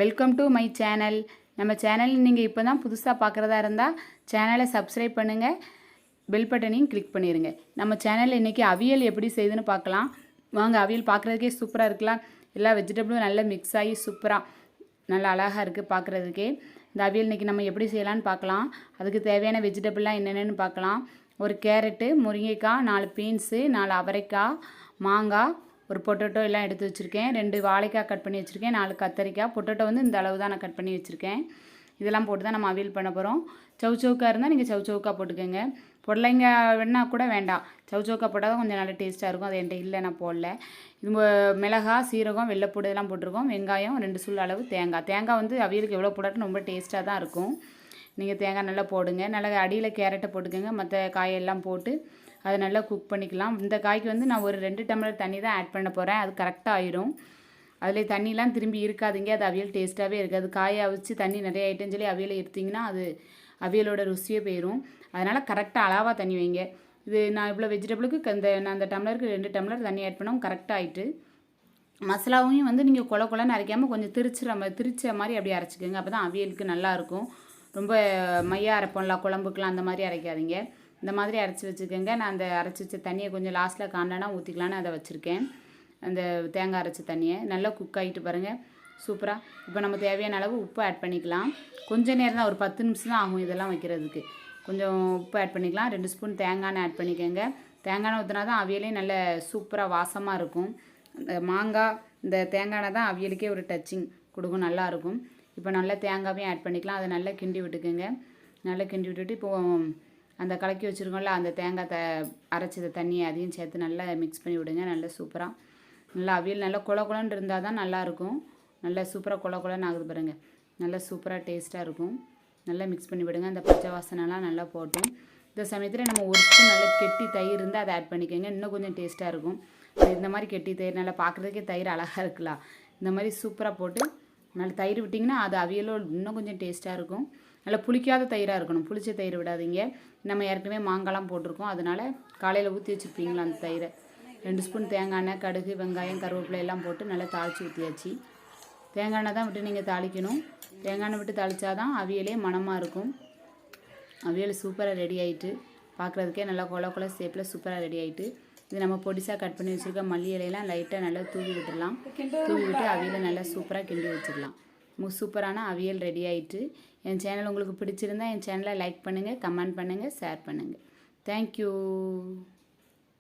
Welcome to my channel நம்ம channel நீங்கள் இப்போ தான் புதுசாக பார்க்குறதா இருந்தால் சேனலை சப்ஸ்கிரைப் பண்ணுங்கள் பெல் பட்டனையும் கிளிக் பண்ணிடுங்க நம்ம சேனலில் இன்றைக்கி அவியல் எப்படி செய்யுதுன்னு பார்க்கலாம் வாங்க அவியல் பார்க்குறதுக்கே சூப்பராக இருக்கலாம். எல்லா வெஜிடபிளும் நல்லா மிக்ஸ் ஆகி சூப்பராக நல்லா அழகாக இருக்குது பார்க்குறதுக்கே இந்த அவியல் இன்றைக்கி நம்ம எப்படி செய்யலான்னு பார்க்கலாம் அதுக்கு தேவையான வெஜிடபிள்லாம் என்னென்னு பார்க்கலாம் ஒரு கேரட்டு முருங்கைக்காய் நாலு பீன்ஸு நாலு அவரைக்காய் மாங்காய் ஒரு பொட்டேட்டோ எல்லாம் எடுத்து வச்சுருக்கேன். ரெண்டு வாழைக்காய் கட் பண்ணி வச்சுருக்கேன். நாலு கத்தரிக்காய். பொட்டேட்டோ வந்து இந்த அளவு தான் நான் கட் பண்ணி வச்சுருக்கேன். இதெல்லாம் போட்டு தான் நம்ம அவியல் பண்ண போகிறோம் சவு சவுக்காக இருந்தால் நீங்கள் சவு சவுக்காக போட்டுக்கோங்க. புடலைங்காய் வேணா கூட வேண்டாம். சவு சவுக்காய் போட்டால் தான் கொஞ்சம் நல்லா டேஸ்ட்டாக இருக்கும். அது என்கிட்ட இல்லை நான் போடல. இது மிளகா சீரகம் வெள்ளைப்பூடு இதெல்லாம் போட்டிருக்கோம். வெங்காயம் ரெண்டு சுள் அளவு தேங்காய். தேங்காய் வந்து அவியலுக்கு எவ்வளோ போட்டாலும் ரொம்ப டேஸ்ட்டாக தான் இருக்கும். நீங்கள் தேங்காய் நல்லா போடுங்க. நல்லா அடியில் கேரட்டை போட்டுக்கோங்க. மற்ற காயெல்லாம் போட்டு அதை நல்லா குக் பண்ணிக்கலாம். இந்த காய்க்கு வந்து நான் ஒரு ரெண்டு டம்ளர் தண்ணி தான் ஆட் பண்ண போகிறேன் அது கரெக்டாக ஆயிரும். அதில் தண்ணிலாம் திரும்பி இருக்காதுங்க. அது அவியல் டேஸ்ட்டாகவே இருக்காது. காயை அவிச்சு தண்ணி நிறைய ஆயிட்டுன்னு சொல்லி அவியலை எடுத்திங்கன்னா அது அவியலோட ருசியே போயிடும் அதனால் கரெக்டாக அளவாக தண்ணி வைங்க. இது நான் இவ்வளோ வெஜிடபிளுக்கு இந்த நான் அந்த டம்ளருக்கு ரெண்டு டம்ளர் தண்ணி ஆட் பண்ணவும் கரெக்டாக ஆயிட்டு. மசாலாவையும் வந்து நீங்கள் கொல கொலன்னு அரைக்காமல் கொஞ்சம் திரிச்சுற மாதிரி திரிச்ச மாதிரி அப்படியே அரைச்சிக்கோங்க. அப்போ தான் அவியலுக்கு நல்லாயிருக்கும் ரொம்ப மையாக அரைப்போம்ல குழம்புக்குலாம் அந்த மாதிரி அரைக்காதீங்க. இந்த மாதிரி அரைச்சி வச்சுக்கோங்க. நான் அந்த அரைச்சி வச்ச தண்ணியை கொஞ்சம் லாஸ்ட்டில் காண்டானா ஊற்றிக்கலான்னு அதை வச்சுருக்கேன். அந்த தேங்காய் அரைச்ச தண்ணியை. நல்லா குக் ஆகிட்டு பாருங்கள் சூப்பராக இப்போ நம்ம தேவையான அளவு உப்பு ஆட் பண்ணிக்கலாம். கொஞ்சம் நேரம் தான் ஒரு பத்து நிமிஷம் தான் ஆகும் இதெல்லாம் வைக்கிறதுக்கு. கொஞ்சம் உப்பு ஆட் பண்ணிக்கலாம். ரெண்டு ஸ்பூன் தேங்காய் ஆட் பண்ணிக்கோங்க. தேங்காய் எண்ணெய் ஊற்றினா தான் அவியலே நல்ல சூப்பராக வாசமாக இருக்கும். இந்த மாங்காய் இந்த தேங்காய் எண்ணெய் தான் அவியலுக்கே ஒரு டச்சிங் கொடுக்கும். நல்லாயிருக்கும் இப்போ நல்லா தேங்காயும் ஆட் பண்ணிக்கலாம். அதை நல்லா கிண்டி விட்டுக்கோங்க. நல்லா கிண்டி விட்டுட்டு இப்போது அந்த கலக்கி வச்சுருக்கோம்ல அந்த தேங்காய் த அரைச்சத தண்ணியை அதையும் சேர்த்து நல்லா மிக்ஸ் பண்ணி விடுங்க நல்லா சூப்பராக நல்லா அவியல் நல்லா குல குலன்னு இருந்தால் தான் நல்லாயிருக்கும் நல்லா சூப்பராக குல குலன்னு ஆகுது பாருங்க. நல்லா சூப்பராக டேஸ்ட்டாக இருக்கும். நல்லா மிக்ஸ் பண்ணி விடுங்க. அந்த பச்சை வாசனைலாம் நல்லா போட்டும். இந்த சமயத்தில் நம்ம ஒரு ஸ்பூன் நல்லா கெட்டி தயிர் இருந்தால் அதை ஆட் பண்ணிக்கோங்க. இன்னும் கொஞ்சம் டேஸ்ட்டாக இருக்கும். இந்த மாதிரி கெட்டி தயிர் நல்லா பார்க்குறதுக்கே தயிர் அழகாக இருக்கலாம். இந்த மாதிரி சூப்பராக போட்டு நல்லா தயிர் விட்டிங்கன்னா அது அவியலும் இன்னும் கொஞ்சம் டேஸ்ட்டாக இருக்கும். நல்லா புளிக்காத தயிராக இருக்கணும். புளிச்ச தயிர் விடாதீங்க. நம்ம ஏற்கனவே மாங்காய்லாம் போட்டிருக்கோம். அதனால் காலையில் ஊற்றி வச்சுருப்பீங்களா அந்த தயிரை? ரெண்டு ஸ்பூன் தேங்காய் எண்ணெய் கடுகு வெங்காயம் கருவேப்பிலை எல்லாம் போட்டு நல்லா தாளித்து ஊற்றியாச்சு தேங்காய் எண்ணெய் தான் விட்டு நீங்கள் தாளிக்கணும். தேங்காய் எண்ணெய் விட்டு தாளிச்சாதான் அவியலே மணமாக இருக்கும். அவியல் சூப்பராக ரெடி ஆகிட்டு பார்க்குறதுக்கே நல்லா கொல கொல ஷேப்பில் சூப்பராக ரெடி ஆகிட்டு இது நம்ம பொடிசாக கட் பண்ணி வச்சுருக்க மல்லி இலையெல்லாம் லைட்டாக நல்லா தூவி விட்டுடலாம் தூவி விட்டு அவியில் நல்லா சூப்பராக கிண்டி வச்சிடலாம் சூப்பரான அவியல் ரெடி ஆயிட்டு என் சேனல் உங்களுக்கு பிடிச்சிருந்தா என் சேனலை லைக் பண்ணுங்கள் கமெண்ட் பண்ணுங்கள் ஷேர் பண்ணுங்கள் தேங்க்யூ